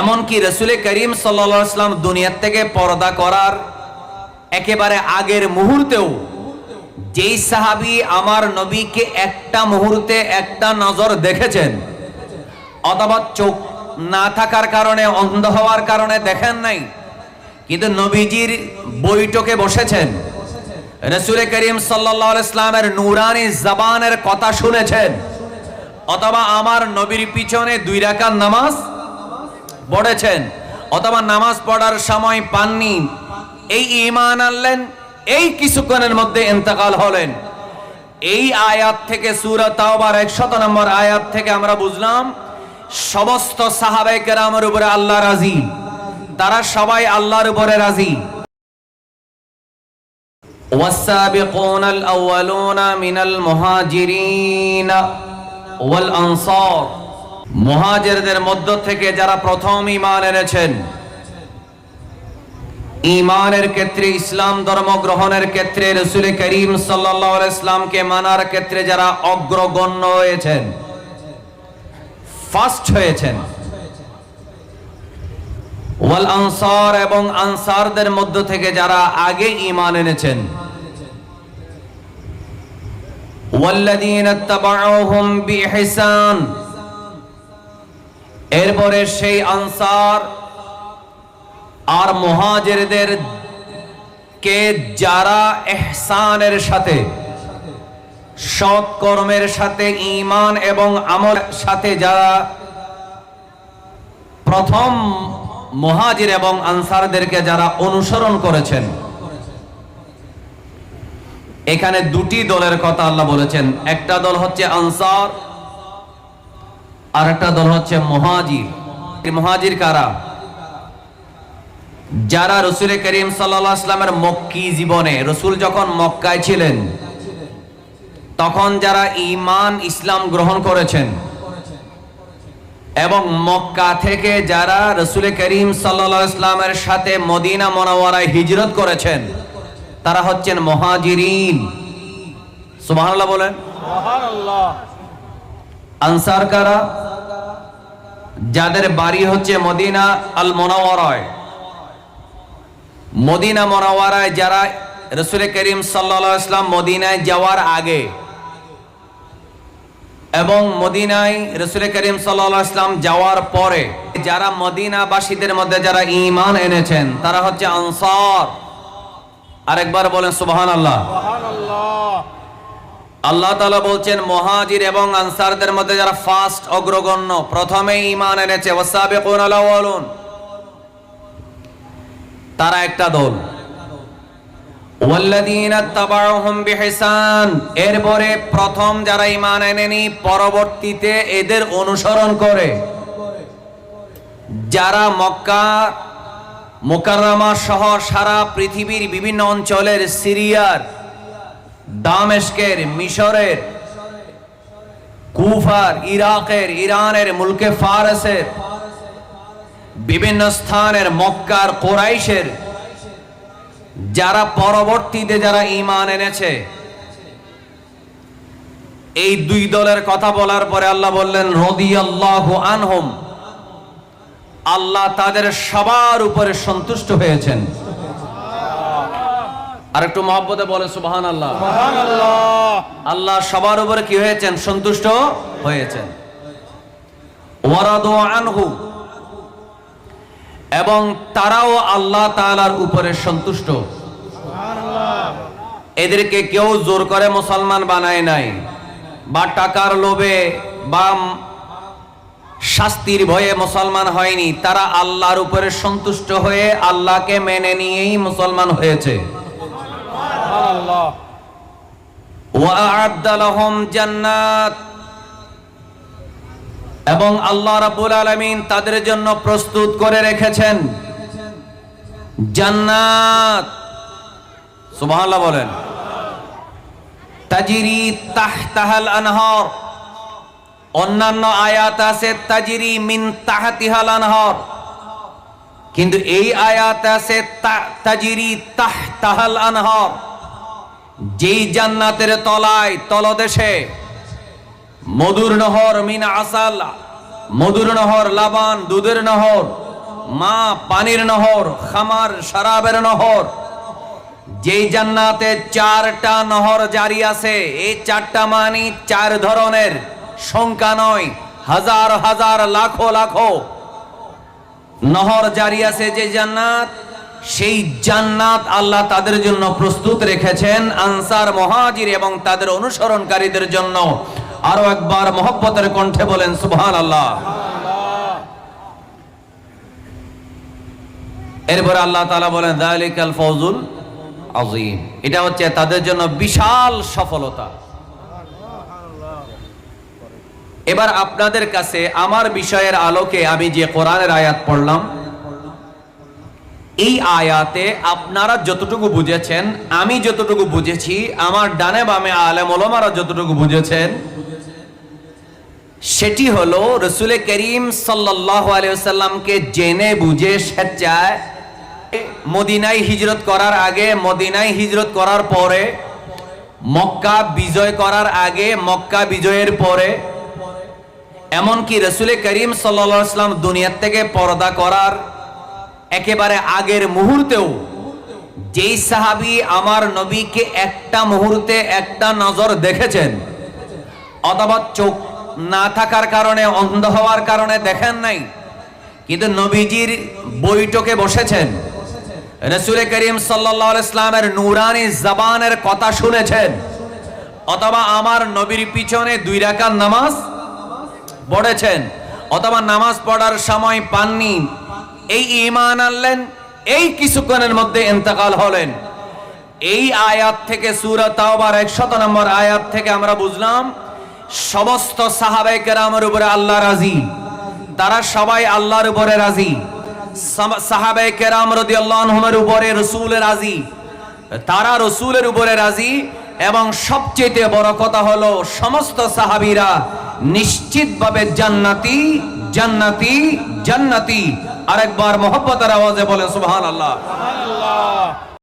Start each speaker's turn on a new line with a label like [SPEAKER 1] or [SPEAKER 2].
[SPEAKER 1] এমনকি রসুল করিম সাল্লাম দুনিয়ার থেকে পর্দা করার একেবারে আগের মুহূর্তেও যেই সাহাবি আমার নবীকে একটা মুহূর্তে একটা নজর দেখেছেন, অথবা চোখ না থাকার কারণে, অন্ধ হওয়ার কারণে দেখেন নাই, কিন্তু নবীজির বৈঠকে বসেছেন, রসুল করিম সাল্লাহ ইসলামের নুরানি জবানের কথা শুনেছেন, অথবা আমার নবীর পিছনে দুই রাকাত নামাজ পড়েছেন অথবা নামাজ পড়ার সময় পাননি এই ইমান আনলেন এই কিছুক্ষণের মধ্যে ইন্তেকাল হলেন এই আয়াত থেকে সুরা তাওবার একশত নম্বর আয়াত থেকে আমরা বুঝলাম সমস্ত সাহাবাই কেরামের উপরে আল্লাহ রাজি তারা সবাই আল্লাহর উপরে রাজি والسابقون الأولون من المهاجرين والأنصار মুহাজিরদের মধ্য থেকে যারা প্রথম ঈমান এনেছেন, ঈমানের ক্ষেত্রে, ইসলাম ধর্ম গ্রহণের ক্ষেত্রে, রসুল করিম ইসলামকে মানার ক্ষেত্রে যারা অগ্রগণ্য হয়েছেন ফার্স্ট হয়েছেন। ওয়াল আনসার এবং আনসারদের মধ্য থেকে যারা আগে ঈমান এনেছেন, ওয়াল্লাযীনা তাবাউহুম বিইহসান এরপরে সেই আনসার আর মুহাজিরদের কে যারা এহসানের সাথে সৎ কর্মের সাথে ইমান এবং আমল সাথে যারা প্রথম মুহাজির এবং আনসারদেরকে যারা অনুসরণ করেছেন, এখানে দুটি দলের কথা আল্লাহ বলেছেন। একটা দল হচ্ছে আনসার আর একটা দল হচ্ছে মহাজির। মহাজির কারা? যারা রসুল করিম সাল্লামের মক্কি জীবনে, রসুল যখন মক্কায় ছিলেন, তখন যারা ইমান ইসলাম গ্রহণ করেছেন, এবং মক্কা থেকে যারা রসুল করিম সাল্লা ইসলামের সাথে মদিনা মনোয়ারায় হিজরত করেছেন, তারা হচ্ছেন মহাজিরিন। সুবাহ বলেন। আনসার কারা? যাদের বাড়ি হচ্ছে মদিনা আল মোনাওয়ারায়। মদিনা মোনাওয়ারায় যারা রসুল করিম সাল্লা ইসলাম মদিনায় যাওয়ার আগে এবং মদিনায় রসুল করিম সাল্লা ইসলাম যাওয়ার পরে যারা মদিনাবাসীদের মধ্যে যারা ইমান এনেছেন, তারা হচ্ছে আনসার। আরেকবার বলেন সুবহান আল্লাহ আল্লাহ তালা বলছেন, মহাজির এবং আনসারদের মধ্যে যারা ফার্স্ট অগ্রগণ্য প্রথমে ইমান এনেছে। ওয়াসাবিকুন আলাওয়ালুন তারা একটা দল। এরপরে প্রথম যারা ঈমান এনেনি, পরবর্তীতে এদের অনুসরণ করে। যারা মক্কা, মুকাররমা সহ সারা পৃথিবীর বিভিন্ন অঞ্চলের সিরিয়ার দামেস্কের, মিশরের, কুফার, ইরাকের, ইরানের মুলকে ফারসের, বিভিন্ন স্থানের মক্কার কোরাইশের, যারা পরবর্তীতে যারা ইমান এনেছে, এই দুই দলের কথা বলার পরে আল্লাহ বললেন রদি আল্লাহ আনহম আল্লাহ তাদের সবার উপরে সন্তুষ্ট হয়েছেন। আর একটু মহব্বতে বলে সুবাহান আল্লাহ আল্লাহ সবার উপরে কি হয়েছেন? সন্তুষ্ট হয়েছেন। আনহু। এবং তারাও আল্লাহ তাআলার উপরে সন্তুষ্ট। এদেরকে কেউ জোর করে মুসলমান বানায় নাই। বা টাকার লোভে বা শাস্তির ভয়ে মুসলমান হয়নি। তারা আল্লাহর উপরে সন্তুষ্ট হয়ে আল্লাহকে মেনে নিয়েই মুসলমান হয়েছে। ওয়াআদ্দা লাহুম জান্নাত। এবং আল্লাহ রাব্বুল আলামিন তাদের জন্য প্রস্তুত করে রেখেছেন জান্নাত। সুবহানাল্লাহ বলেন। তাজিরি তাহতাহাল আনহার। অন্যান্য আয়াত আছে, তাজিরি মিন তাহাতিহাল আনহার। কিন্তু এই আয়াত আছে তাজিরি তাহতাহাল আনহার। যেই জান্নাতের তলায়, তলদেশে মধুর নহর মিন আসাল, মধুর নহর লাবান, দুধের নহর, মা পানির নহর, খামার শরাবের নহর, যেই জান্নাতে চারটা নহর জারি আছে, এই চারটা মানি চার ধরনের সংখ্যা নয়, হাজার হাজার, লাখো লাখো নহর জারি আছে যে জান্নাত সেই জান্নাত আল্লাহ তাদের জন্য প্রস্তুত রেখেছেন আনসার মহাজির এবং তাদের অনুসরণকারীদের জন্য। আরও একবার মহব্বতের কণ্ঠে বলেন সুবহান আল্লাহ এরপরে আল্লাহ তাআলা বলেন, দালিকাল ফৌজুল আজিম এটা হচ্ছে তাদের জন্য বিশাল সফলতা। এবার আপনাদের কাছে আমার বিষয়ের আলোকে আমি যে কোরআনের আয়াত পড়লাম এই আয়াতে আপনারা যতটুকু বুঝেছেন, আমি যতটুকু বুঝেছি, আমার ডানে বামে আলেম ওলমারা যতটুকু বুঝেছেন, সেটি হলো রসুলে করিম সাল্লাহ জেনে বুঝে স্বেচ্ছায় মদিনায় হিজরত করার আগে, মদিনায় হিজরত করার পরে, মক্কা বিজয় করার আগে, মক্কা বিজয়ের পরে, এমনকি রসুলে করিম সাল্লাম দুনিয়ার থেকে পর্দা করার একেবারে আগের মুহূর্তেও, যেই সাহাবি আমার নবীকে একটা মুহূর্তে একটা নজর দেখেছেন, অথবা চোখ না থাকার কারণে, অন্ধ হওয়ার কারণে দেখেন নাই, কিন্তু নবীজির বৈঠকে বসেছেন, রসুল করিম সাল্লাহ ইসলামের নুরানি জবানের কথা শুনেছেন, অথবা আমার নবীর পিছনে দুই রাকাত নামাজ পড়েছেন, অথবা নামাজ পড়ার সময় পাননি এই ইমান আনলেন, এই কিছুক্ষণের মধ্যে ইন্তেকাল হলেন। এই আয়াত থেকে সুরা তাওবার একশত নম্বর আয়াত থেকে আমরা বুঝলাম, সমস্ত সাহাবাই কেরামের উপরে আল্লাহ রাজি, তারা সবাই আল্লাহর উপরে রাজি সাহাবাই কেরাম রদি আল্লাহমের উপরে রসুলের রাজি, তারা রসুলের উপরে রাজি এবং সবচেয়ে বড় কথা হলো সমস্ত সাহাবীরা নিশ্চিতভাবে জান্নাতি জান্নাতি জান্নাতি। আরেকবার মহব্বতের আওয়াজে বলেন সুবহানাল্লাহ।